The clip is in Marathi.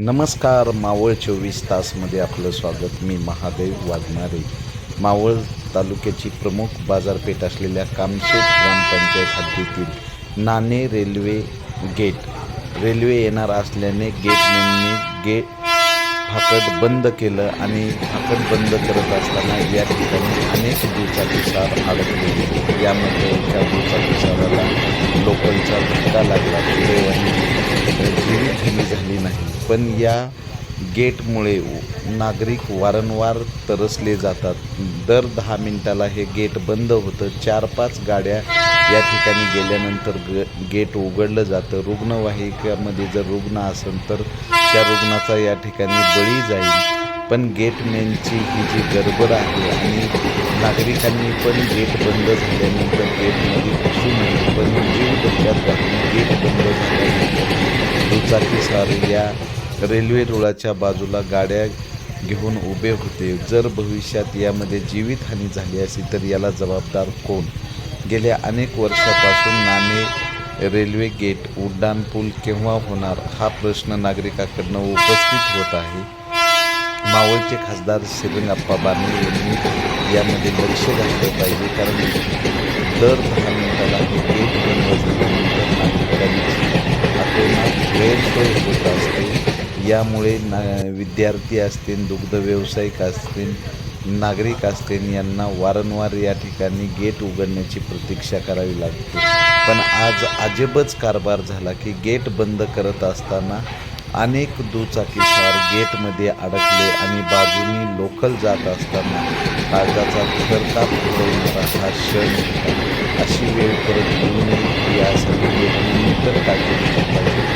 नमस्कार मावळ चोवीस तासमध्ये आपलं स्वागत. मी महादेव वाघमारे. मावळ तालुक्याची प्रमुख बाजारपेठ असलेल्या कामशेत ग्रामपंचायत हद्दीतील नाणे रेल्वे गेट. रेल्वे येणार असल्याने गेटमॅनने गेट फाकट बंद केलं आणि फाकट बंद करत असताना या ठिकाणी अनेक दुचाकीसार अडकले यामध्ये एका दुचाकीसाराला लोकलचा धक्का लागला सुदैवाने जीवितहानी झाली नाही पण या गेटमुळे नागरिक वारंवार तरसले जातात. दर दहा मिनिटाला हे गेट बंद होतं. चार पाच गाड्या या ठिकाणी गेल्यानंतर ग गेट उघडलं जातं. रुग्णवाहिकामध्ये जर रुग्ण असेल तर त्या रुग्णाचा या ठिकाणी बळी जाईल. पण गेटमॅनची ही जी गडबड आहे आणि नागरिकांनी पण गेट बंद झाल्यानंतर गेटमध्ये घुसू नये पण जीव धोक्यात घालून गेट बंद झाल्यानंतर दुचाकीसार या रेल्वे रुळाच्या बाजूला गाड्या घेऊन उभे होते. जर भविष्यात यामध्ये जीवितहानी झाली असेल तर याला जबाबदार कोण? गेल्या अनेक वर्षापासून नाणे रेल्वे गेट उड्डाणपूल केव्हा होणार? हा प्रश्न नागरिकाकडनं उपस्थित होत आहे. मावळचे खासदार श्रीरंगाप्पा बारणे यांनी यामध्ये लक्ष घातलं पाहिजे कारण दर दहा मिनिटाला हे गेट बंद झाल्यानंतर नागरिकांची आपल्याला गैरसोय होत असते. यामुळे ना विद्यार्थी असतील दुग्ध व्यावसायिक असतील नागरिक असतील यांना वारंवार या ठिकाणी गेट उघडण्याची प्रतीक्षा करावी लागते. पण आज अजबच कारभार झाला की गेट बंद करत असताना अनेक दुचाकीसार गेटमध्ये अडकले आणि बाजूनी लोकल जात असताना कागदाचा थरकाप उडवणारा हा क्षण अशी वेळ परत येऊ नये यासाठी एक तर काळजी घेतली पाहिजे